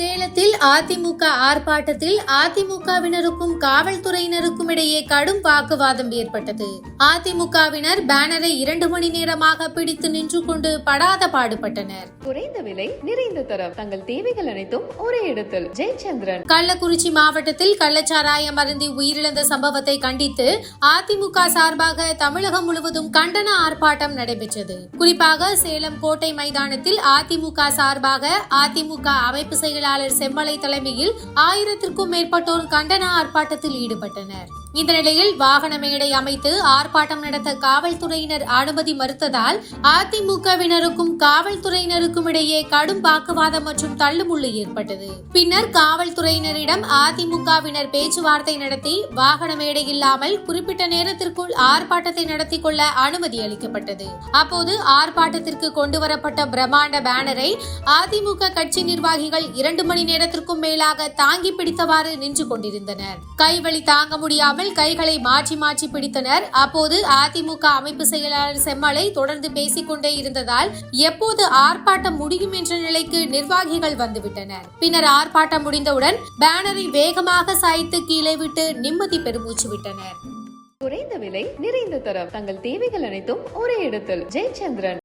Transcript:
சேலத்தில் அதிமுக ஆர்ப்பாட்டத்தில் அதிமுகவினருக்கும் காவல்துறையினருக்கும் இடையே கடும் வாக்குவாதம் ஏற்பட்டது. அதிமுகவினர் பேனரை இரண்டு மணி நேரமாக பிடித்து நின்று கொண்டு படாத பாடுபட்டனர். குறைந்த விலை நிறைந்த தரம். தங்கள் தேவைகள் அனைத்தும் ஒரே இடத்தில். ஜெயச்சந்திரன். கள்ளக்குறிச்சி மாவட்டத்தில் கள்ளச்சாராயம் அருந்தி உயிரிழந்த சம்பவத்தை கண்டித்து அதிமுக சார்பாக தமிழகம் முழுவதும் கண்டன ஆர்ப்பாட்டம் நடைபெற்றது. குறிப்பாக சேலம் கோட்டை மைதானத்தில் அதிமுக சார்பாக அதிமுக அமைப்பு செயலாளர் செம்மலை தலைமையில் ஆயிரத்திற்கும் மேற்பட்டோர் கண்டன ஆர்ப்பாட்டத்தில் ஈடுபட்டனர். இந்த நிலையில் வாகன மேடை அமைத்து ஆர்ப்பாட்டம் நடத்த காவல்துறையினர் அனுமதி மறுத்ததால் அதிமுகவினருக்கும் காவல்துறையினருக்கும் இடையே கடும் வாக்குவாதம் மற்றும் தள்ளுமுள்ளு ஏற்பட்டது. பின்னர் காவல்துறையினரிடம் அதிமுகவினர் பேச்சுவார்த்தை நடத்தி வாகன மேடை இல்லாமல் குறிப்பிட்ட நேரத்திற்குள் ஆர்ப்பாட்டத்தை நடத்தி கொள்ள அனுமதி அளிக்கப்பட்டது. அப்போது ஆர்ப்பாட்டத்திற்கு கொண்டுவரப்பட்ட பிரம்மாண்ட பேனரை அதிமுக கட்சி நிர்வாகிகள் இரண்டு மணி நேரத்திற்கும் மேலாக தாங்கி பிடித்தவாறு நின்று கொண்டிருந்தனர். கைவழி தாங்க முடியாமல் கைகளை மாற்றி மாற்றி பிடித்தனர். அப்போது அதிமுக அமைப்பு செயலாளர் செம்மலை தொடர்ந்து பேசிக்கொண்டே இருந்ததால் எப்போது ஆர்ப்பாட்டம் முடியும் என்ற நிலைக்கு நிர்வாகிகள் வந்துவிட்டனர். பின்னர் ஆர்ப்பாட்டம் முடிந்தவுடன் பேனரை வேகமாக சாய்த்து கீழே விட்டு நிம்மதி பெருமூச்சு விட்டனர். குறைந்த விலை நிறைந்த தரம். தங்கள் தேவைகள் அனைத்தும் ஒரே இடத்தில். ஜெயச்சந்திரன்.